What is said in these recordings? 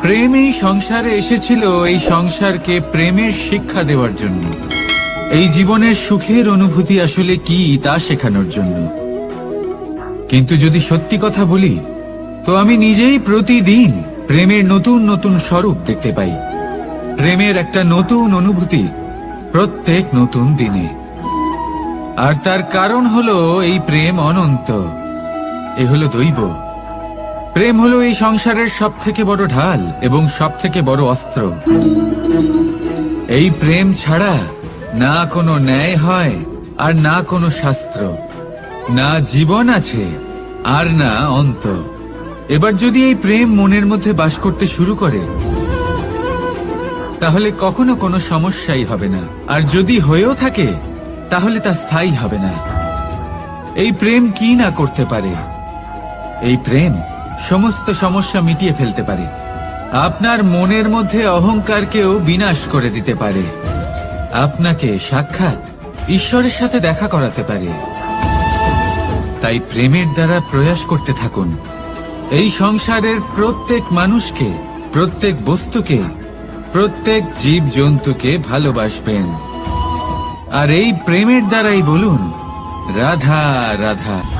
প্রেম এই সংসারে এসেছিল এই সংসারকে প্রেমের শিক্ষা দেওয়ার জন্য। এই জীবনের সুখের অনুভূতি আসলে কি তা শেখানোর জন্য। কিন্তু যদি সত্যি কথা বলি, তো আমি নিজেই প্রতিদিন প্রেমের নতুন নতুন স্বরূপ দেখতে পাই। প্রেমের একটা নতুন অনুভূতি প্রত্যেক নতুন দিনে। আর তার কারণ হলো এই প্রেম অনন্ত। এ হলো দৈব। প্রেম হলো এই সংসারের সব থেকে বড় ঢাল এবং সব থেকে বড় অস্ত্র। এই প্রেম ছাড়া না কোনো ন্যায় হয় আর না কোনো শাস্ত্র। না জীবন আছে আর না অন্ত। এবার যদি এই প্রেম মনের মধ্যে বাস করতে শুরু করে, তাহলে কখনো কোনো সমস্যাই হবে না। আর যদি হয়েও থাকে, তাহলে তা স্থায়ী হবে না। এই প্রেম কি না করতে পারে? এই প্রেম সমস্ত সমস্যা মিটিয়ে ফেলতে পারে। আপনার মনের মধ্যে অহংকারকেও বিনাশ করে দিতে পারে। আপনাকে সাক্ষাৎ ঈশ্বরের সাথে দেখা করাতে পারে। তাই প্রেমের দ্বারা প্রয়াস করতে থাকুন। এই সংসারের প্রত্যেক মানুষকে, প্রত্যেক বস্তুকে, প্রত্যেক জীব জন্তুকে ভালোবাসবেন। আর এই প্রেমের দ্বারাই বলুন, রাধা রাধা।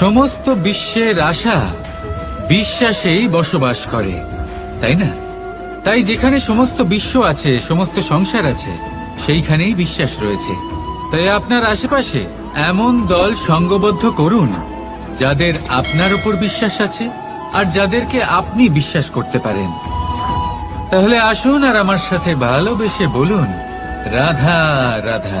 সমস্ত বিশ্বের আশা বিশ্বাসেই বসবাস করে, তাই না? তাই যেখানে সমস্ত বিশ্ব আছে, সমস্ত সংসার আছে, সেইখানেই বিশ্বাস রয়েছে। তাই আপনার আশেপাশে এমন দল সঙ্গবদ্ধ করুন, যাদের আপনার উপর বিশ্বাস আছে আর যাদেরকে আপনি বিশ্বাস করতে পারেন। তাহলে আসুন আর আমার সাথে ভালোবেসে বলুন, রাধা রাধা।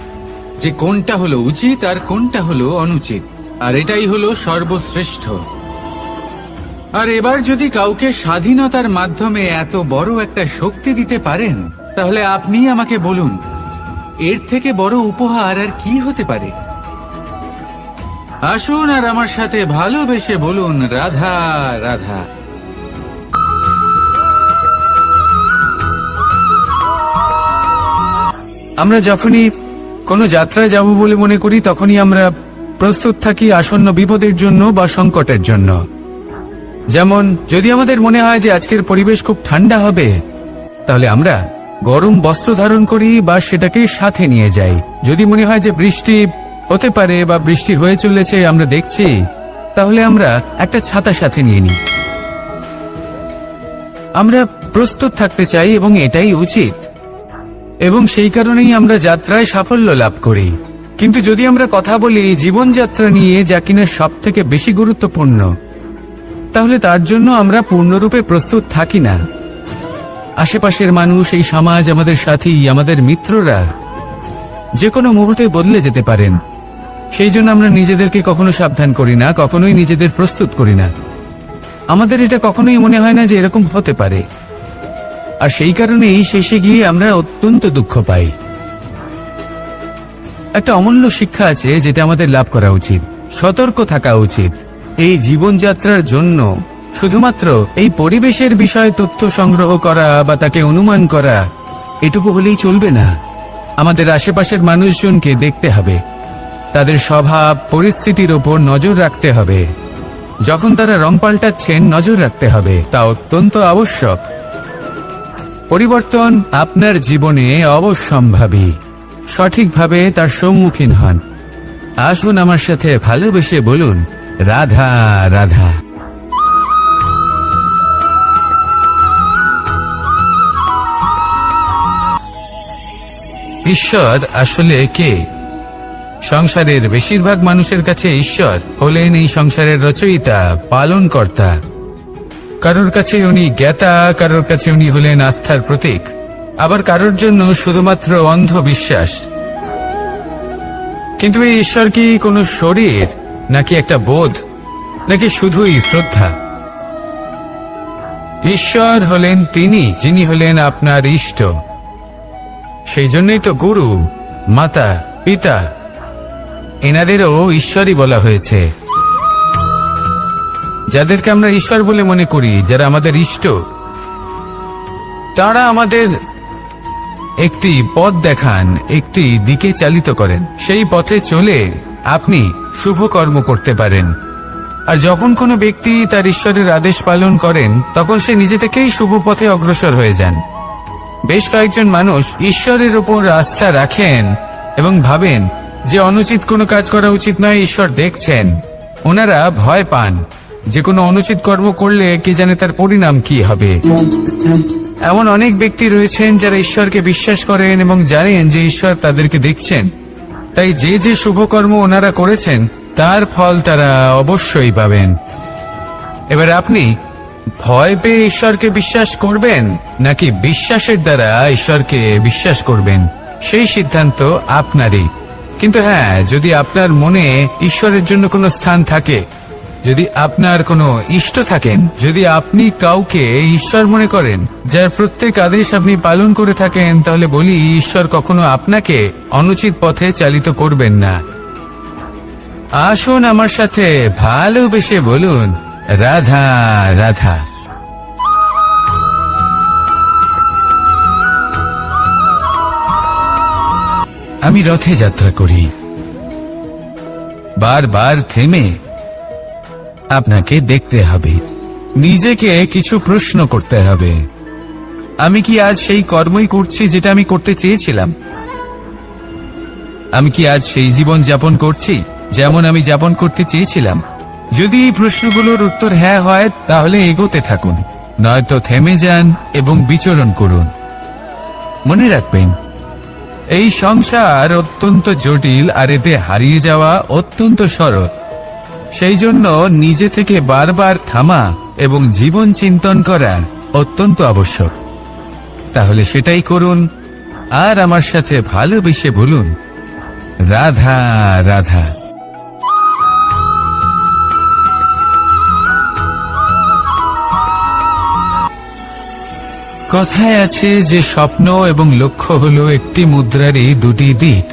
যে কোনটা হলো উচিত আর কোনটা হলো অনুচিত। আর এটাই হলো সর্বশ্রেষ্ঠ। আর এবার যদি কাউকে স্বাধীনতার মাধ্যমে এত বড় একটা শক্তি দিতে পারেন, তাহলে আপনি আমাকে বলুন, এর থেকে বড় উপহার আর কি হতে পারে? আসুন আর আমার সাথে ভালোবেসে বলুন, রাধা রাধা। আমরা যখনই কোনো যাত্রায় যাব বলে মনে করি, তখনই আমরা প্রস্তুত থাকি আসন্ন বিপদের জন্য বা সংকটের জন্য। যেমন, যদি আমাদের মনে হয় যে আজকের পরিবেশ খুব ঠান্ডা হবে, তাহলে আমরা গরম বস্ত্র ধারণ করি বা সেটাকে সাথে নিয়ে যাই। যদি মনে হয় যে বৃষ্টি হতে পারে বা বৃষ্টি হয়ে চলেছে আমরা দেখছি, তাহলে আমরা একটা ছাতা সাথে নিয়ে নিই। আমরা প্রস্তুত থাকতে চাই এবং এটাই উচিত। এবং সেই কারণেই আমরা যাত্রায় সাফল্য লাভ করি। কিন্তু যদি আমরা কথা বলি জীবনযাত্রা নিয়ে যা কিনা সব থেকে বেশি গুরুত্বপূর্ণ, তাহলে তার জন্য আমরা পূর্ণরূপে প্রস্তুত থাকি না। আশেপাশের মানুষ, এই সমাজ, আমাদের সাথী, আমাদের মিত্ররা যে কোনো মুহূর্তে বদলে যেতে পারেন। সেই জন্য আমরা নিজেদেরকে কখনো সাবধান করি না, কখনোই নিজেদের প্রস্তুত করি না। আমাদের এটা কখনোই মনে হয় না যে এরকম হতে পারে। আর সেই কারণেই শেষে গিয়ে আমরা অত্যন্ত দুঃখ পাই। একটা অমূল্য শিক্ষা আছে যেটা আমাদের লাভ করা উচিত, সতর্ক থাকা উচিত। এই জীবনযাত্রার জন্য শুধুমাত্র এই পরিবেশের বিষয়ে তথ্য সংগ্রহ করা বা তাকে অনুমান করা, এটুকু হলেই চলবে না। আমাদের আশেপাশের মানুষজনকে দেখতে হবে। তাদের স্বভাব, পরিস্থিতির ওপর নজর রাখতে হবে। যখন তারা রং পাল্টাচ্ছেন, নজর রাখতে হবে। তা অত্যন্ত আবশ্যক। পরিবর্তন আপনার জীবনে অবশ্যম্ভাবী সঠিকভাবে তার সম্মুখীন হন। আসুন আমার সাথে ভালোবেসে বলুন, রাধা রাধা। ঈশ্বর আসলে কে? সংসারের বেশিরভাগ মানুষের কাছে ঈশ্বর হলেন এই সংসারের রচয়িতা, পালনকর্তা। কারোর কাছে উনি জ্ঞাতা, কারোর কাছে উনি হলেন আস্থার প্রতীক। আবার কারোর জন্য শুধুমাত্র অন্ধ বিশ্বাস কিন্তু এই ঈশ্বর কি কোনো শরীর, নাকি একটা বোধ, নাকি শুধুই শ্রদ্ধা? ঈশ্বর হলেন তিনি, যিনি হলেন আপনার ইষ্ট। সেই জন্যই তো গুরু, মাতা, পিতা, এনাদেরও ঈশ্বরই বলা হয়েছে। যাদেরকে আমরা ঈশ্বর বলে মনে করি, যারা আমাদের ইষ্ট, তারা আমাদের একটি পথ দেখান, একটি দিকে চালিত করেন। সেই পথে চলে আপনি শুভ কর্ম করতে পারেন। আর যখন কোনো ব্যক্তি তার ঈশ্বরের আদেশ পালন করেন, তখন সে নিজে থেকেই শুভ পথে অগ্রসর হয়ে যান। বেশ কয়েকজন মানুষ ঈশ্বরের ওপর আস্থা রাখেন এবং ভাবেন যে অনুচিত কোনো কাজ করা উচিত নয়, ঈশ্বর দেখছেন। ওনারা ভয় পান। যে কোনো অনুচিত কর্ম করলে কে জানে তার পরিণাম কি হবে। এমন অনেক ব্যক্তি রয়েছেন যারা ঈশ্বরকে বিশ্বাস করেন এবং জানেন যে ঈশ্বর তাদেরকে দেখছেন। তাই যে যে শুভকর্ম ওনারা করেছেন, তার ফল তারা অবশ্যই পাবেন। এবার আপনি ভয় পেয়ে ঈশ্বরকে বিশ্বাস করবেন, নাকি বিশ্বাসের দ্বারা ঈশ্বরকে বিশ্বাস করবেন? সেই সিদ্ধান্ত আপনারই। কিন্তু হ্যাঁ যদি আপনার মনে ঈশ্বরের জন্য কোনো স্থান থাকে যদি আপনার কোনো ইষ্ট থাকেন, যদি আপনি কাউকে ঈশ্বর মনে করেন, যার প্রত্যেক আদেশ আপনি পালন করে থাকেন, তাহলে বলি ঈশ্বর কখনো আপনাকে অনুচিত পথে চালিত করবেন না। আসুন আমার সাথে ভালোবেসে বলুন, রাধা রাধা। আমি রথে যাত্রা করি। বারবার থেমে আপনাকে দেখতে হবে। নিজেকে কিছু প্রশ্ন করতে হবে। আমি কি আজ সেই কর্মই করছি যেটা আমি করতে চেয়েছিলাম? আমি কি আজ সেই জীবন যাপন করছি যেমন আমি যাপন করতে চেয়েছিলাম? যদি এই প্রশ্নগুলোর উত্তর হ্যাঁ হয়, তাহলে এগোতে থাকুন, নয়তো থেমে যান এবং বিচরণ করুন। মনে রাখবেন, এই সংসার অত্যন্ত জটিল আর এতে হারিয়ে যাওয়া অত্যন্ত সরল। সেই জন্য নিজে থেকে বারবার থামা এবং জীবন চিন্তন করা অত্যন্ত আবশ্যক। তাহলে সেটাই করুন, আর আমার সাথে ভালোবেসে বলুন, রাধা রাধা। কথায় আছে যে স্বপ্ন এবং লক্ষ্য হলো একটি মুদ্রারই দুটি দিক।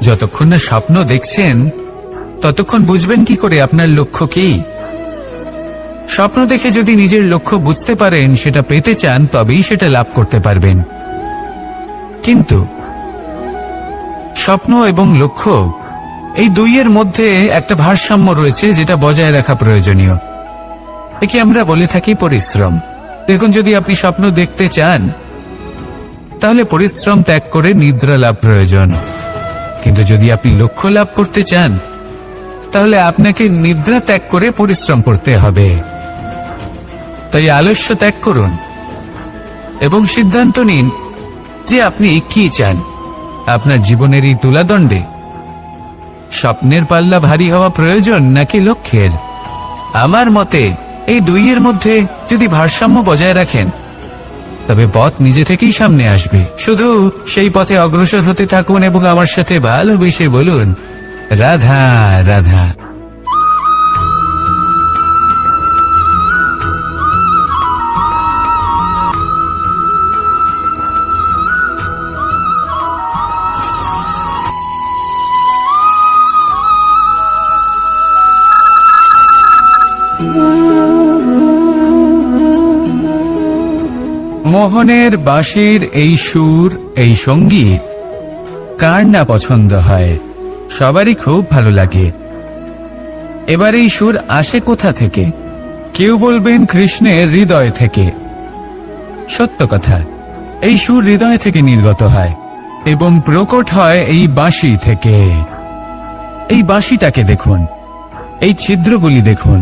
যতক্ষণ না স্বপ্ন দেখছেন ততক্ষণ বুঝবেন কি করে আপনার লক্ষ্য কি? স্বপ্ন দেখে যদি নিজের লক্ষ্য বুঝতে পারেন, সেটা পেতে চান, তবেই সেটা লাভ করতে পারবেন। কিন্তু স্বপ্ন এবং লক্ষ্য এই দুইয়ের মধ্যে একটা ভারসাম্য রয়েছে যেটা বজায় রাখা প্রয়োজনীয়। একে আমরা বলে থাকি পরিশ্রম। দেখুন, যদি আপনি স্বপ্ন দেখতে চান, তাহলে পরিশ্রম ত্যাগ করে নিদ্রা লাভ প্রয়োজন। কিন্তু যদি আপনি লক্ষ্য লাভ করতে চান তাহলে আপনাকে নিদ্রা ত্যাগ করে পরিশ্রম করতে হবে। তাই আলস্য ত্যাগ করুন এবং সিদ্ধান্ত নিন যে আপনি কি চান। আপনার জীবনের এই তুলাদণ্ডে স্বপ্নের পাল্লা ভারী হওয়া প্রয়োজন নাকি লক্ষ্যের? আমার মতে এই দুইয়ের মধ্যে যদি ভারসাম্য বজায় রাখেন, তবে পথ নিজে থেকেই সামনে আসবে। শুধু সেই পথে অগ্রসর হতে থাকুন এবং আমার সাথে ভালোবেসে বলুন রাধা রাধা। মোহনের বাঁশির এই সুর এই সংগীত কার না পছন্দ হয়? সবারই খুব ভালো লাগে। এবার এই সুর আসে কোথা থেকে? কেউ বলবেন কৃষ্ণের হৃদয় থেকে। সত্য কথা, এই সুর হৃদয় থেকে নির্গত হয় এবং প্রকট হয় এই বাঁশি থেকে। এই বাঁশিটাকে দেখুন, এই ছিদ্রগুলি দেখুন।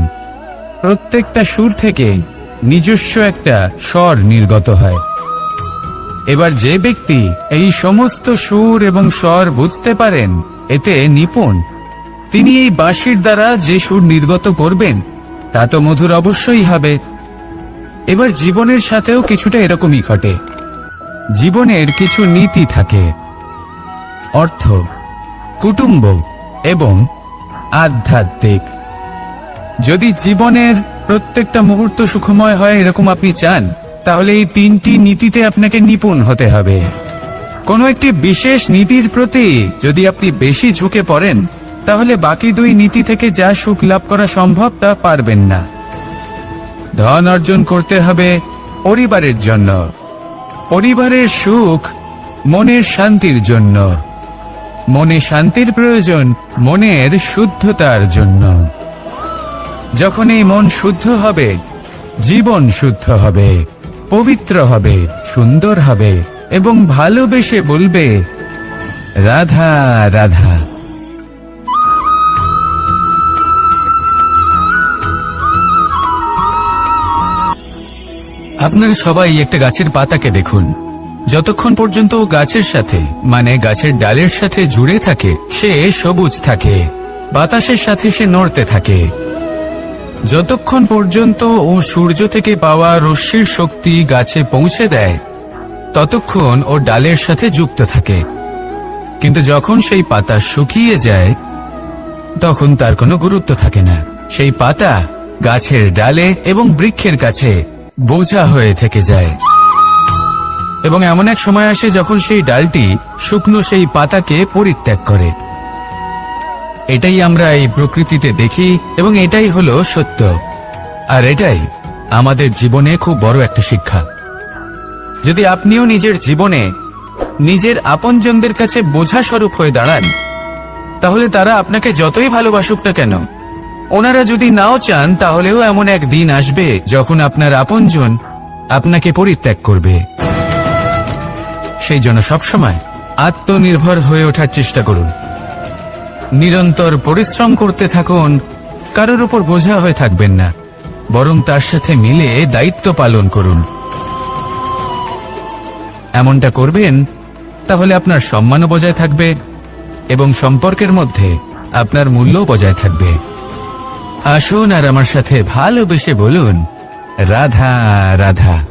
প্রত্যেকটা সুর থেকে নিজস্ব একটা স্বর নির্গত হয়। এবার যে ব্যক্তি এই সমস্ত সুর এবং স্বর বুঝতে পারেন এতে নিপুণ। তিনি এই বাঁশির দ্বারা যে সুর নির্গত করবেন, তা তো মধুর অবশ্যই হবে। এবার জীবনের সাথেও কিছুটা এরকমই ঘটে। জীবনের কিছু নীতি থাকে। অর্থ, কুটুম্ব এবং আধ্যাত্মিক। যদি জীবনের প্রত্যেকটা মুহূর্ত সুখময় হয় এরকম আপনি চান, তাহলে এই তিনটি নীতিতে আপনাকে নিপুণ হতে হবে। কোনো একটি বিশেষ নীতির প্রতি যদি আপনি বেশি ঝুঁকে পড়েন, তাহলে বাকি দুই নীতি থেকে যা সুখ লাভ করা সম্ভব তা পারবেন না। ধন অর্জন করতে হবে পরিবারের জন্য। পরিবারের সুখ মনের শান্তির জন্য। মনে শান্তির প্রয়োজন মনের শুদ্ধতার জন্য। যখন এই মন শুদ্ধ হবে, জীবন শুদ্ধ হবে, পবিত্র হবে, সুন্দর হবে এবং ভালোবেসে বলবে, রাধা রাধা। আপনারা সবাই একটা গাছের পাতাকে দেখুন। যতক্ষণ পর্যন্ত গাছের সাথে মানে গাছের ডালের সাথে জুড়ে থাকে, সে সবুজ থাকে, বাতাসের সাথে সে নড়তে থাকে। যতক্ষণ পর্যন্ত ও সূর্য থেকে পাওয়া রশ্মির শক্তি গাছে পৌঁছে দেয় ততক্ষণ ও ডালের সাথে যুক্ত থাকে। কিন্তু যখন সেই পাতা শুকিয়ে যায়, তখন তার কোনো গুরুত্ব থাকে না। সেই পাতা গাছের ডালে এবং বৃক্ষের কাছে বোঝা হয়ে থেকে যায়। এবং এমন এক সময় আসে যখন সেই ডালটি শুকনো সেই পাতাকে পরিত্যাগ করে। এটাই আমরা এই প্রকৃতিতে দেখি এবং এটাই হলো সত্য। আর এটাই আমাদের জীবনে খুব বড় একটা শিক্ষা। যদি আপনিও নিজের জীবনে নিজের আপনজনদের কাছে বোঝা স্বরূপ হয়ে দাঁড়ান, তাহলে তারা আপনাকে যতই ভালোবাসুক না কেন, ওনারা যদি নাও চান, তাহলেও এমন এক দিন আসবে যখন আপনার আপনজন আপনাকে পরিত্যাগ করবে। সেই জন্য সবসময় আত্মনির্ভর হয়ে ওঠার চেষ্টা করুন। নিরন্তর পরিশ্রম করতে থাকুন, কারোর উপর বোঝা হয়ে থাকবেন না, বরং তার সাথে মিলে দায়িত্ব পালন করুন। এমনটা করবেন, তাহলে আপনার সম্মানও বজায় থাকবে এবং সম্পর্কের মধ্যে আপনার মূল্যও বজায় থাকবে। আসুন আর আমার সাথে ভালোবেসে বলুন, রাধা রাধা।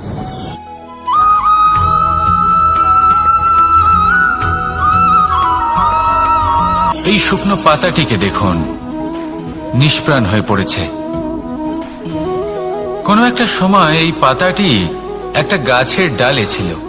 এই শুকনো পাতাটিকে দেখুন, নিষ্প্রাণ হয়ে পড়েছে। কোনো একটা সময় এই পাতাটি একটা গাছের ডালে ছিল।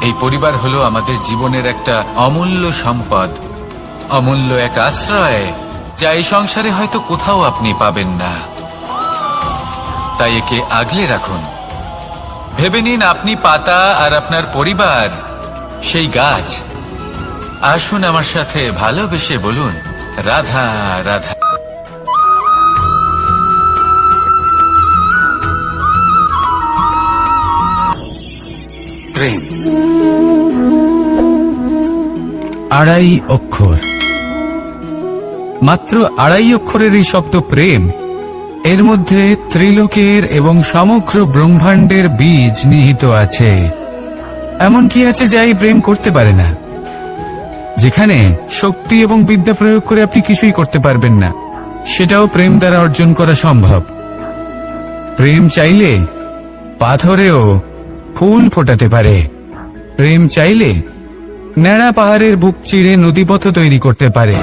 এই পরিবার হলো আমাদের জীবনের একটা অমূল্য সম্পদ, অমূল্য এক আশ্রয়, যা এই সংসারে হয়তো কোথাও আপনি পাবেন না। তাই একে আগলে রাখুন। ভেবে নিন আপনি পাতা আর আপনার পরিবার, সেই গাছ। আসুন আমার সাথে ভালোবেসে বলুন, রাধা রাধা। প্রেম। আড়াই অক্ষর। মাত্র আড়াই অক্ষরের এই শব্দ প্রেম। এর মধ্যে ত্রিলোকের এবং সমগ্র ব্রহ্মাণ্ডের বীজ নিহিত আছে। এমন কি আছে যা এই প্রেম করতে পারে না। যেখানে শক্তি এবং বিদ্যা প্রয়োগ করে আপনি কিছুই করতে পারবেন না। সেটাও প্রেম দ্বারা অর্জন করা সম্ভব। প্রেম চাইলে পাথরেও ফুল ফোটাতে পারে। প্রেম চাইলে ন্যাড়া পাহাড়ের বুক চিড়ে নদীপথ তৈরি করতে পারে।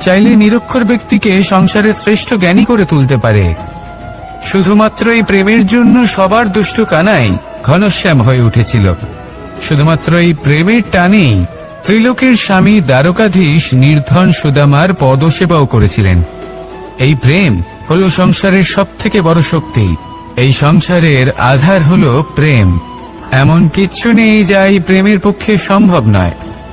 চাইলে নিরক্ষর ব্যক্তিকে সংসারের শ্রেষ্ঠ জ্ঞানী করে তুলতে পারে। শুধুমাত্র এই প্রেমের জন্য সবার দুষ্ট কানাই ঘনশ্যাম হয়ে উঠেছিল। শুধুমাত্র এই প্রেমের টানেই ত্রিলোকের স্বামী দ্বারকাধীশ নির্ধন সুদামার পদসেবাও করেছিলেন। এই প্রেম হল সংসারের সব থেকে বড় শক্তি। এই সংসারের আধার হল প্রেম। এমন কিচ্ছু নেই যা এই প্রেমের পক্ষে সম্ভব নয়।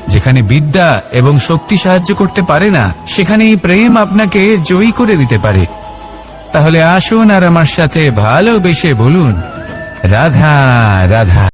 যেখানে বিদ্যা এবং শক্তি সাহায্য করতে পারে না, সেখানে এই প্রেম আপনাকে জয়ী করে দিতে পারে। তাহলে আসুন আর আমার সাথে ভালোবেসে বলুন, রাধা রাধা।